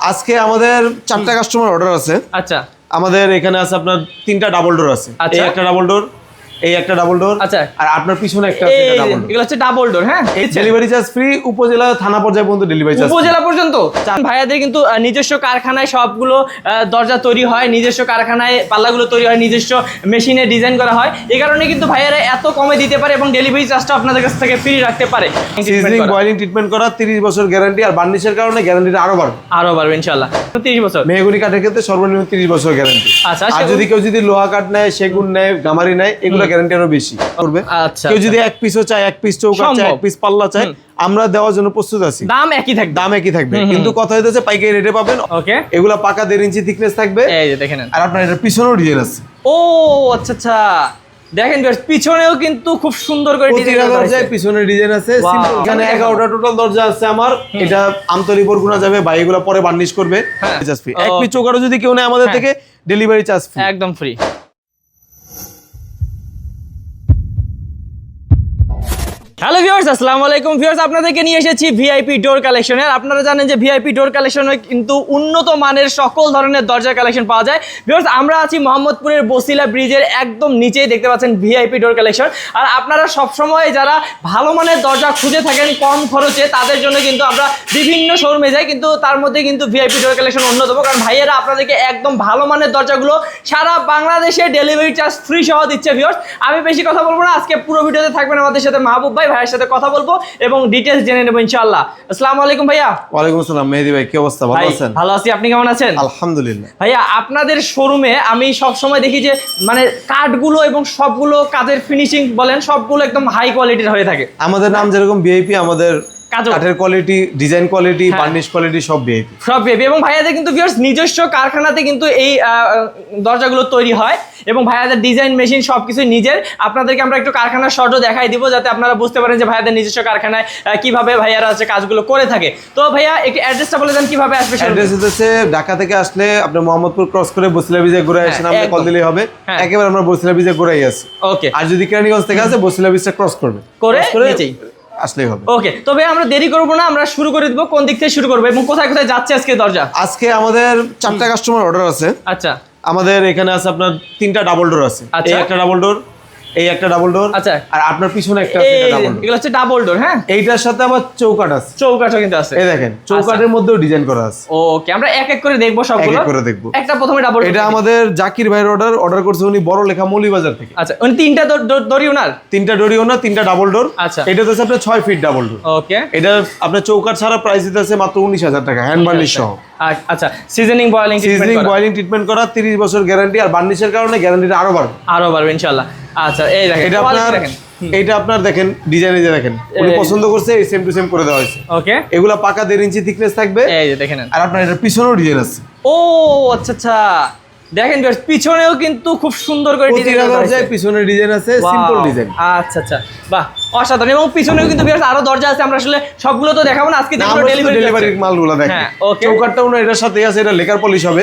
আজকে আমাদের চারটা কাস্টমার অর্ডার আছে। আচ্ছা। আমাদের এখানে আছে আপনার তিনটা ডাবল ডোর আছে। আচ্ছা। এই একটা ডাবল ডোর এই একটা ডাবল ডোর আচ্ছা। আর আপনার পিছনে একটা ডাবল ডোর এগুলো হচ্ছে ডাবল ডোর হ্যাঁ? ডেলিভারি চার্জ ফ্রি উপজেলা থানা পর্যায়ে পর্যন্ত ডেলিভারি চার্জ উপজেলা পর্যন্ত। ভাইয়াদের কিন্তু নিজস্ব কারখানায় সবগুলো দরজা তৈরি হয় নিজস্ব কারখানায় পাল্লাগুলো তৈরি হয় নিজস্ব মেশিনে ডিজাইন করা হয়। এই কারণে কিন্তু ভাইয়ারা এত কমে দিতে পারে এবং ডেলিভারি চার্জটা আপনাদের কাছ থেকে ফ্রি রাখতে পারে। সিজনিং বয়েলিং ট্রিটমেন্ট করা 30 বছর গ্যারান্টি আর বার্নিশের কারণে গ্যারান্টিটা আরও বাড়বে। আরও পারবে ইনশাল্লাহ তিরিশ বছর। মেহগুনি কাঠের ক্ষেত্রে সর্বনিম্ন 30 বছর গ্যারান্টি আচ্ছা, আর যদি কেউ যদি লোহা কাঠ নেয় সেগুন নেয় গামারি নেয় এগুলো গ্যারান্টি আরও বেশি। করবে। আচ্ছা, কেউ আচ্ছা। যদি এক পিসও চায় এক পিস চৌকাঠ চায় এক পিস পাল্লা চায় আমরা দেওয়ার জন্য প্রস্তুত আছি। দাম একই থাকবে। দাম একই থাকবে। কিন্তু কথা হইতেছে পাইকারি রেটে পাবেন। ওকে এগুলা পাকা দেড় ইঞ্চি থিকনেস থাকবে। এই যে দেখে নেন। আর আপনার এটা পিছনেও ডিজাইন আছে। ও আচ্ছা আচ্ছা। দেখেন পিছনেও কিন্তু খুব সুন্দর করে ডিজাইন দরজায় পিছনে ডিজাইন আছে. এখানে এগারোটা টোটাল দরজা আছে আমার। এটা আমতলি বরগুনা যাবে। বা এগুলো পরে বার্নিশ করবে। হ্যাঁ। এক। পিস চৌকাঠও যদি কেউ নেয় আমাদের হ্যাঁ। থেকে ডেলিভারি চার্জ ফ্রি একদম ফ্রি হ্যালো ভিউয়ার্স আসসালামু আলাইকুম। ভিউয়ার্স আপনাদেরকে নিয়ে এসেছি ভিআইপি ডোর কালেকশনে আর আপনারা জানেন যে ভিআইপি ডোর কালেকশনে কিন্তু উন্নত মানের সকল ধরনের দরজার কালেকশন পাওয়া যায়। ভিউয়ার্স আমরা আছি মোহাম্মদপুরের বসিলা ব্রিজের একদম নিচেই দেখতে পাচ্ছেন ভিআইপি ডোর কালেকশন আর আপনারা সবসময় যারা ভালো মানের দরজা খুঁজে থাকেন কম খরচে, তাদের জন্য কিন্তু আমরা বিভিন্ন শোরুমে যাই। কিন্তু তার মধ্যে কিন্তু ভিআইপি ডোর কালেকশন অন্যতম। কারণ ভাইয়েরা আপনাদেরকে একদম ভালো মানের দরজাগুলো সারা বাংলাদেশে ডেলিভারি চার্জ ফ্রি সহ দিচ্ছে ভিউয়ার্স আমি বেশি কথা বলব না। আজকে পুরো ভিডিওতে থাকবেন আমাদের সাথে মাহবুব ভাই। ভাইয়ের সাথে কথা বলব এবং ডিটেলস জেনে নেব ইনশাআল্লাহ। আসসালামু আলাইকুম ভাইয়া। ওয়ালাইকুম আসসালাম মেহেদি ভাই কি অবস্থা? ভালো আছেন? ভালো আছি। আপনি কেমন আছেন? আলহামদুলিল্লাহ। ভাইয়া আপনাদের শোরুমে আমি সব সময় দেখি যে মানে কাঠগুলো এবং সবগুলো কাজের ফিনিশিং বলেন সবগুলো একদম হাই কোয়ালিটির হয়ে থাকে। আমাদের নাম যেরকম ভিআইপি আমাদের। কাঠের quality design quality. Varnish quality সব ভিআইপি সব বেবি এবং ভাইয়াদের কিন্তু ভিউয়ার্স নিজস্ব কারখানাতে কিন্তু এই দরজাগুলো তৈরি হয় এবং ভাইয়াদের ডিজাইন মেশিন সব কিছু নিজের আপনাদেরকে আমরা একটু কারখানার শর্টও দেখাই দিব যাতে আপনারা বুঝতে পারেন যে ভাইয়াদের নিজস্ব কারখানায় কীভাবে ভাইয়ারা আছে কাজগুলো করে থাকে তো ভাইয়া একটু অ্যাড্রেসটা বলে দেন কীভাবে আসবে? অ্যাড্রেস হচ্ছে ঢাকা থেকে আসলে আপনি মোহাম্মদপুর ক্রস করে বসিলা বিজে ঘুরে আসেন কল। দিলেই হবে হ্যাঁ। একেবারে আমরা বসিলা বিজে ঘুরাই আছি ওকে আর যদি কেরানীগঞ্জ থেকে আসে বসিলা বিজটা ক্রস করবে করে নিচেই। আসলেই হবে। ওকে তবে আমরা দেরি করব না আমরা শুরু করে দিব কোন দিক থেকে শুরু করব এবং কোথায় কোথায় যাচ্ছে আজকে দরজা? আজকে আমাদের চারটা কাস্টমার অর্ডার আছে। আচ্ছা। আমাদের এখানে আছে আপনার তিনটা ডাবল ডোর আছে। আচ্ছা। একটা ডাবল ডোর এই একটা ডাবল ডোর আচ্ছা। আর আপনার পিছনে একটা এগুলো হচ্ছে ডাবল ডোর হ্যাঁ? এইটার সাথে আবার চৌকাট আছে। কিন্তু আছে। এই দেখেন চৌকাটের মধ্যেও ডিজাইন করা আছে। ওকে আমরা এক এক করে দেখব সবগুলো। এক এক করে দেখব। একটা প্রথমে ডাবল এটা আমাদের জাকির ভাইয়ের অর্ডার অর্ডার করছে উনি বড় লেখা থেকে। আচ্ছা উনি তিনটা দড়ি ওনার? তিনটা ডোরিও না তিনটা ডাবল ডোর আচ্ছা। এটা হচ্ছে আপনার ছয় ফিট ডাবল ডোর ওকে এটা আপনার চৌকাট ছাড়া প্রাইস দিতে আছে মাত্র উনিশ হাজার টাকা হ্যান্ড বার্নিশ সহ। আচ্ছা seasoning boiling seasoning boiling treatment করা তিরিশ বছর গ্যারান্টি আর বার্নিশের কারণে গ্যারান্টিটা আরও বাড়বে। আরও পারবে ইনশাআল্লাহ। আচ্ছা এই দেখেন এটা আপনার দেখেন। এইটা আপনার দেখেন ডিজাইনে যে দেখেন উনি পছন্দ করছে এই সেম টু সেম করে দেওয়া হয়েছে। ওকে এগুলা পাকা দেড় ইঞ্চি থিকনেস থাকবে। এই যে দেখেন আর আপনার এটা পিছনেও ডিজাইন আছে। ও আচ্ছা আচ্ছা। দেখেন পিছনেও কিন্তু খুব সুন্দর করে ডিজাইন প্রতিটা দরজায় পিছনে ডিজাইন আছে সিম্পল ডিজাইন আচ্ছা আচ্ছা। বাহ অসাধারণ। এবং পিছনেও কিন্তু viewers আরও দরজা আছে। আমরা আসলে সবগুলো তো দেখাবো না আজকে আমরা ডেলিভারি ডেলিভারি মালগুলো দেখেন হ্যাঁ, okay. চৌকাটটা উনি এটার সাথে আছে এটা লেকার পলিশ হবে।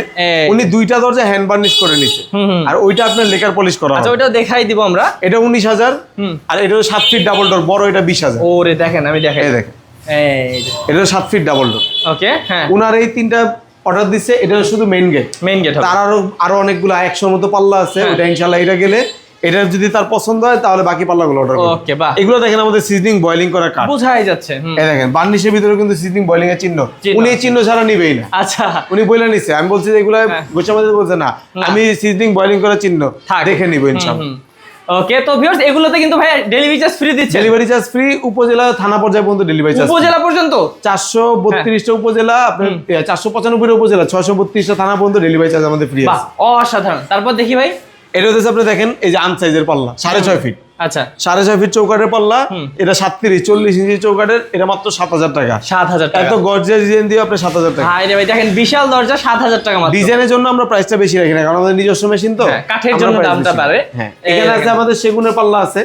উনি দুইটা দরজা হ্যান্ড বার্নিশ করে নিছে। আর ওইটা আপনার লেকার পলিশ করা আচ্ছা হবে। ওইটাও দেখাই দিব আমরা। এটা উনিশ হাজার হুম। আর এটা সাত ফিট ডাবল ডোর বড় এটা বিশ হাজার। ওরে দেখেন আমি দেখাই। এই দেখেন। এই এটা সাত ফিট ডাবল ডোর ওকে হ্যাঁ। উনার এই তিনটা অর্ডার দিচ্ছে এটা শুধু মেইন গেট মেইন গেট তার আরও আরও অনেকগুলো একশোর মতো পাল্লা আছে হ্যাঁ। ওটা ইনশাল্লাহ এটা গেলে এটা যদি তার পছন্দ হয় তাহলে বাকি পাল্লাগুলো অর্ডার করবে। ওকে বাহ। এগুলো দেখেন আমাদের সিজনিং বয়লিং করা কাঠ বোঝাই যাচ্ছে এই দেখেন বার্নিশের ভিতরে কিন্তু সিজনিং বয়লিং এর চিহ্ন। উনি চিহ্ন ছাড়া নিবেই না। আচ্ছা। উনি বলে নিছে। আমি বলছি যে এগুলো হ্যাঁ। গোছামাদের বলছে না। আমি সিজনিং বয়লিং করা চিহ্ন। দেখে নিব ইনশাআল্লাহ। ওকে তো ভিউয়ার্স এগুলোতে কিন্তু ভাই ডেলিভারি চার্জ ফ্রি দিচ্ছে। ডেলিভারি চার্জ ফ্রি উপজেলা থানা পর্যায়ে পর্যন্ত ডেলিভারি চার্জ উপজেলা পর্যন্ত? চারশো বত্রিশটা উপজেলা আপনার চারশো পঁচানব্বই উপজেলা ছয়শো বত্রিশটা থানা পর্যন্ত ডেলিভারি চার্জ আমাদের ফ্রি আছে। অসাধারণ। তারপর দেখি ভাই। এটা হচ্ছে আপনি দেখেন এই যে আনসাইজের পাল্লা সাড়ে ছয় ফিট আচ্ছা। সাড়ে ছয় ফিট চৌকাটের পাল্লা এটা সাতত্রিশ চল্লিশ ইঞ্চি চৌকাটের এটা মাত্র সাত হাজার টাকা। সাত হাজার টাকা। এত গর্জিয়াস ডিজাইন দিয়ে আপনার সাত হাজার টাকা। ভাই দেখেন বিশাল দরজা সাত হাজার টাকা ডিজাইনের জন্য আমরা প্রাইসটা বেশি রাখি না কারণ আমাদের নিজস্ব মেশিন তো। হ্যাঁ, কাঠের জন্য দামটা হ্যাঁ এই এখানে আছে আমাদের সেগুনের পাল্লা আছে।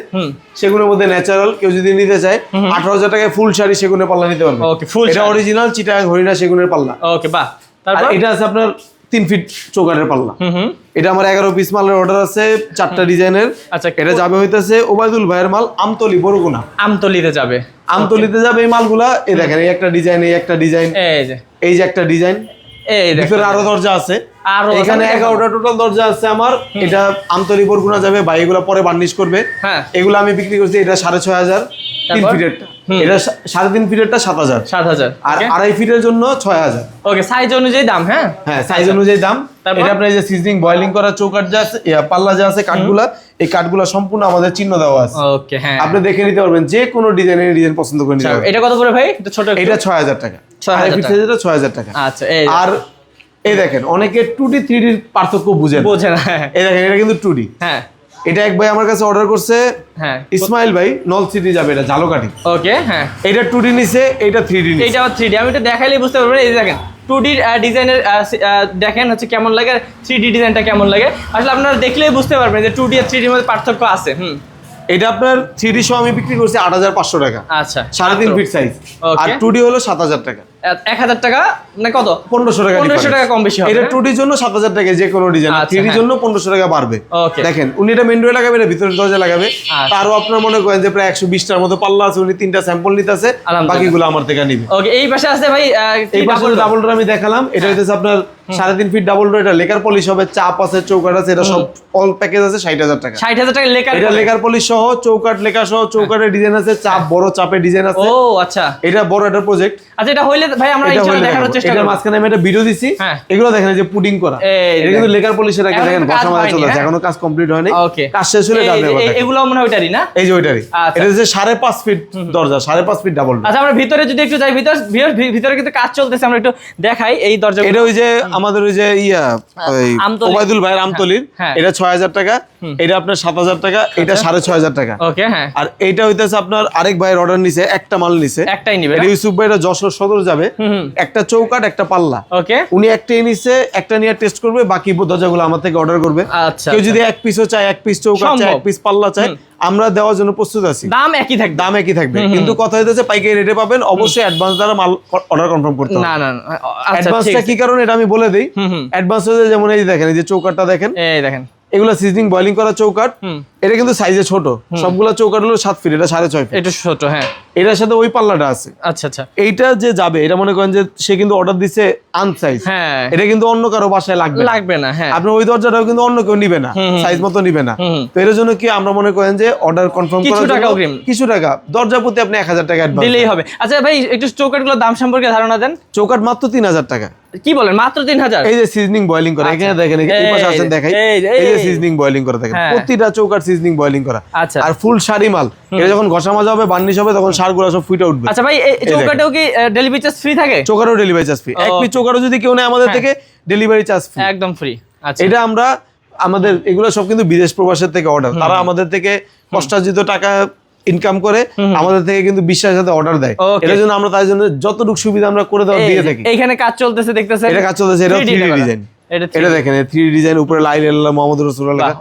সেগুনের মধ্যে ন্যাচারাল কেউ যদি নিতে চায় আঠারো হাজার টাকায় ফুল শাড়ি সেগুনের পাল্লা নিতে পারবে। Full এটা অরিজিনাল চিটাং হরিণা সেগুনের পাল্লা। ওকে বাহ। তারপর? এটা আছে আপনার তিন ফিট চৌকাটের পাল্লা। এটা আমার এগারো পিস মালের অর্ডার আছে চারটা ডিজাইনের আচ্ছা এটা যাবে হইতেছে ওবায়দুল ভাইয়ের মাল আমতলি বরগুনা। আমতলিতে যাবে। আমতলিতে যাবে এই মালগুলা। এই দেখেন এই একটা ডিজাইন এই একটা ডিজাইন এই যে। এই যে একটা ডিজাইন ভিতরে আরও দরজা আছে। আরও এখানে এগারোটা টোটাল দরজা আছে আমার। এটা আমতলি বরগুনা যাবে বা এগুলো পরে বার্নিশ করবে। হ্যাঁ। এগুলো আমি বিক্রি করছি এটা সাড়ে ছয় হাজার। তিন? ফিটেরটা এটা সাড়ে তিন ফিটেরটা সাত হাজার। সাত হাজার আর আড়াই ফিটের জন্য ছয় হাজার। ওকে সাইজ অনুযায়ী দাম হ্যাঁ? হ্যাঁ সাইজ অনুযায়ী দাম। এটা আপনার যে সিজনিং বয়লিং করা চৌকাট যা আছে পাল্লা যা আছে কাঠগুলা এই কাঠগুলা সম্পূর্ণ আমাদের চিহ্ন দেওয়া আছে। ওকে হ্যাঁ। আপনি দেখে নিতে পারবেন যে কোনো ডিজাইনের ডিজাইন পছন্দ করে নিতে পারবেন। এটা কত করে ভাই? এটা ছোট এটা ছয় হাজার টাকা। 6,000 আড়াই ফিট টাকা। সাইজের ছয় হাজার টাকা। আচ্ছা আর এই দেখেন অনেকে টু ডি থ্রি ডির পার্থক্য বুঝে বোঝে না হ্যাঁ। এই দেখেন এটা কিন্তু টু ডি হ্যাঁ। এটা এক ভাই আমার কাছে অর্ডার করছে। হ্যাঁ। ইসমাইল ভাই নল সিটি যাবে এটা ঝালকাঠি ওকে হ্যাঁ। এটা টু ডি নিছে এটা থ্রি ডি নিছে। এইটা আবার থ্রি ডি আমি এটা দেখাইলে বুঝতে পারবেন। এই দেখেন টু ডি ডিজাইনের দেখেন হচ্ছে কেমন লাগে থ্রি ডি ডিজাইনটা কেমন লাগে। আসলে আপনারা দেখলেই বুঝতে পারবেন যে টু ডি আর থ্রি ডির মধ্যে পার্থক্য আছে হুম। এটা আপনার থ্রি ডি সহ আমি বিক্রি করছি আট হাজার পাঁচশো টাকা। আচ্ছা সাড়ে তিন ফিট সাইজ আর. টু ডি হলো সাত হাজার টাকা। এক হাজার টাকা না কত? পনেরোশো টাকা পনেরোশো টাকা কম বেশি এটা জন্য সাত হাজার টাকা যে কোনো ডিজাইন আচ্ছা, হ্যাঁ। জন্য পনেরোশো টাকা বাড়বে। দেখেন উনি এটা মেন ডোরে লাগাবে এটা ভিতরের দরজা লাগাবে। আচ্ছা। তারও আপনার মনে করেন যে প্রায় একশো বিশটার মতো পাল্লা আছে উনি তিনটা স্যাম্পল নিতে আছে বাকিগুলো আমার থেকে নিবে। ওকে এই পাশে আছে ভাই এই পাশে ডাবল ডোর আমি দেখালাম এটা হচ্ছে আপনার সাড়ে তিন ফিট ডাবল ডোর এটা লেকার পলিশ হবে চাপ আছে চৌকাট আছে এটা সব অল প্যাকেজ আছে ষাট হাজার টাকা। ষাট হাজার টাকা লেখার এটা লেকার পলিশ সহ চৌকাট লেখা সহ চৌকাটের ডিজাইন আছে চাপ বড় চাপের ডিজাইন আছে। ও আচ্ছা। এটা বড় একটা প্রজেক্ট আচ্ছা এটা হইলে ভাই আমরা এটা ইনশাআল্লাহ দেখানোর চেষ্টা করব। মাঝখানে আমি একটা ভিডিও দিছি। হ্যাঁ। এগুলো দেখেন যে পুডিং করা। এটা কিন্তু লেকার পলিশের আগে দেখেন বসা মারা চলে আছে হ্যাঁ? এখনও কাজ কমপ্লিট হয়নি। কাজ শেষ হলে এই- দাম এই- এই- এগুলো মনে হয় ওইটারই না? এই যে ওইটারই। আচ্ছা। এটা হচ্ছে সাড়ে ফিট দরজা সাড়ে পাঁচ ফিট ডাবল আচ্ছা আমরা ভিতরে যদি একটু যাই ভিতর কিন্তু কাজ চলতেছে আমরা একটু দেখাই এই দরজা এটা ওই যে আমাদের ওই যে ইয়া ভাইয়ের আমতলির। হ্যাঁ। এটা ছয় হাজার টাকা এটা আপনার সাত হাজার টাকা এটা সাড়ে ছয় হাজার টাকা। ওকে হ্যাঁ। আর এইটা হইতেছে আপনার আরেক ভাইয়ের অর্ডার নিছে একটা মাল নিছে। একটাই নিবে। এটা ইউসুফ ভাই এটা যশোর সদর যাবে। হুম। একটা চৌকাট একটা পাল্লা। ওকে। উনি একটা নিছে একটা নিয়ে টেস্ট করবে বাকি দরজাগুলো আমার থেকে অর্ডার করবে। আচ্ছা কেউ যদি এক পিসও চায় এক পিস চৌকাট চায় এক পিস পাল্লা চায় আমরা দেওয়ার জন্য প্রস্তুত আছি। দাম একই থাকবে। দাম একই থাকবে। কিন্তু কথা হইতেছে পাইকারি রেটে পাবেন। অবশ্যই অ্যাডভান্স দ্বারা মাল অর্ডার কনফার্ম করতে হবে। না না না, আচ্ছা অ্যাডভান্সটা কি কারণে এটা আমি বলে দেই। অ্যাডভান্স হচ্ছে যেমন এই দেখেন এই যে চৌকাটটা দেখেন। এই দেখেন। এগুলো সিজনিং বয়লিং করা চৌকাট এটা কিন্তু সাইজে ছোট। সবগুলো চৌকাট হলো সাত ফিট এটা সাড়ে ছয় ফিট এটা ছোট হ্যাঁ। এটার সাথে ওই পাল্লাটা আছে। আচ্ছা আচ্ছা। এইটা যে যাবে এটা মনে করেন যে সে কিন্তু অর্ডার দিছে আনসাইজ হ্যাঁ। এটা কিন্তু অন্য কারও বাসায় লাগবে লাগবে না হ্যাঁ। আপনার ওই দরজাটাও কিন্তু অন্য কেউ নিবে না। সাইজ মতো নিবে না। তো এর জন্য কি আমরা মনে করেন যে অর্ডার কনফার্ম কিছু করার টাকা অগ্রিম। কিছু টাকা। দরজা প্রতি আপনি এক হাজার টাকা অ্যাডভান্স দিলেই হবে। আচ্ছা ভাই একটু চৌকাটগুলোর দাম সম্পর্কে ধারণা দেন। চৌকাট মাত্র তিন হাজার টাকা। কি বলেন? মাত্র তিন হাজার? এই যে সিজনিং বয়লিং করা এখানে দেখেন এই পাশে আসেন যে, দেখাই। এই যে। সিজনিং বয়লিং করা দেখেন। হ্যাঁ। প্রতিটা চৌকাট সিজনিং বয়লিং করা। আচ্ছা। আর ফুল শাড়ি মাল। এটা যখন ঘষা মাজা হবে বার্নিশ হবে তখন সারগুলো সব ফুটে উঠবে। আচ্ছা ভাই এই চৌকাটেও কি ডেলিভারি চার্জ ফ্রি থাকে? চৌকারও ডেলিভারি চার্জ ফ্রি এক পিস চৌকারও যদি কেউ নেয় আমাদের হ্যাঁ। থেকে ডেলিভারি চার্জ ফ্রি একদম ফ্রি আচ্ছা। এটা আমরা আমাদের এগুলো সব কিন্তু বিদেশ প্রবাসের থেকে অর্ডার তারা আমাদের থেকে কষ্টার্জিত টাকা ইনকাম করে আমাদের থেকে কিন্তু বিশ্বাসের সাথে অর্ডার দেয়. এটার জন্য আমরা তার জন্য যতটুকু সুবিধা আমরা করে দেওয়া দিয়ে থাকি। এইখানে কাজ চলতেছে দেখতেছে এটা কাজ চলতেছে এটা 3D থ্রি করা। ডিজাইন এটা দেখেন থ্রি ডিজাইন উপরে লাইল আল্লাহ মোহাম্মদ রসুল্লাহ লেখা।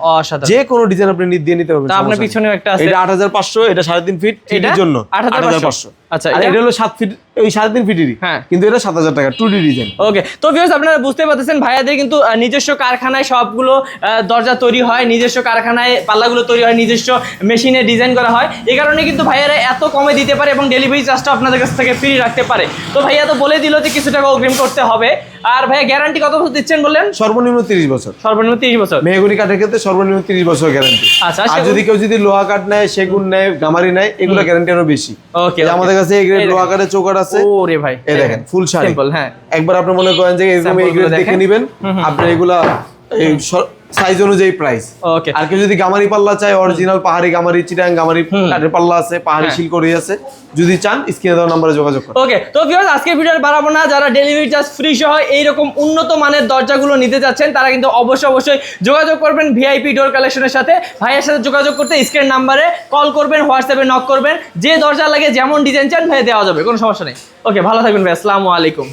যে কোনো ডিজাইন আপনি দিয়ে নিতে পারবেন আপনার পিছনে পিছনেও একটা আছে। এটা আট হাজার পাঁচশো এটা সাড়ে তিন ফিট এটা? এটার জন্য 8,500 আচ্ছা, এটা? এটা হলো সাত ফিট ওই সাড়ে তিন ফিটেরই হ্যাঁ। কিন্তু এটা সাত হাজার টাকা টু ডি ডিজাইন ওকে তো ভিউয়ার্স আপনারা বুঝতে পারতেছেন ভাইয়াদের কিন্তু নিজস্ব কারখানায় সবগুলো আহ, দরজা তৈরি হয় নিজস্ব কারখানায় পাল্লাগুলো তৈরি হয় নিজস্ব মেশিনে ডিজাইন করা হয়। এই কারণে কিন্তু ভাইয়ারা এত কমে দিতে পারে এবং ডেলিভারি চার্জটা আপনাদের কাছ থেকে ফ্রি রাখতে পারে। তো ভাইয়া তো বলে দিল যে কিছু টাকা অগ্রিম করতে হবে। আর ভাইয়া গ্যারান্টি কত বছর দিচ্ছেন বললেন? সর্বনিম্ন তিরিশ বছর। সর্বনিম্ন তিরিশ বছর। মেহগুনি কাঠের ক্ষেত্রে সর্বনিম্ন তিরিশ বছর গ্যারান্টি আচ্ছা, আর যদি কেউ যদি লোহা কাঠ নেয় সেগুন নেয় গামারি নেয় এগুলো গ্যারান্টি আরও বেশি। ওকে আমাদের কাছে এই গ্রেড লোহা কাঠের চৌকাঠ আছে। ওরে ভাই এই দেখেন ফুল শাড়ি। হ্যাঁ। একবার আপনি মনে করেন যে এরকম এই গ্রেড দেখে নিবেন। আপনি এগুলা সাইজ অনুযায়ী প্রাইস ওকে আর কেউ যদি গামারি পাল্লা চায় অরিজিনাল পাহাড়ি গামারি চিটাং গামারি কাঠের পাল্লা আছে পাহাড়ি হ্যাঁ। শিলকড়ি আছে যদি চান স্ক্রিনে দেওয়া নাম্বারে যোগাযোগ করুন। ওকে তো ভিউয়ার্স আজকে ভিডিও বাড়াবো না। যারা ডেলিভারি চার্জ ফ্রি সহ এইরকম উন্নত মানের দরজাগুলো নিতে যাচ্ছেন তারা কিন্তু অবশ্যই অবশ্যই যোগাযোগ করবেন ভিআইপি ডোর কালেকশনের সাথে। ভাইয়ের সাথে যোগাযোগ করতে স্ক্রিন নাম্বারে কল করবেন হোয়াটসঅ্যাপে নক করবেন। যে দরজা লাগে যেমন ডিজাইন চান ভাই দেওয়া যাবে কোনো সমস্যা নেই। ওকে ভালো থাকবেন ভাই। আসসালামু আলাইকুম।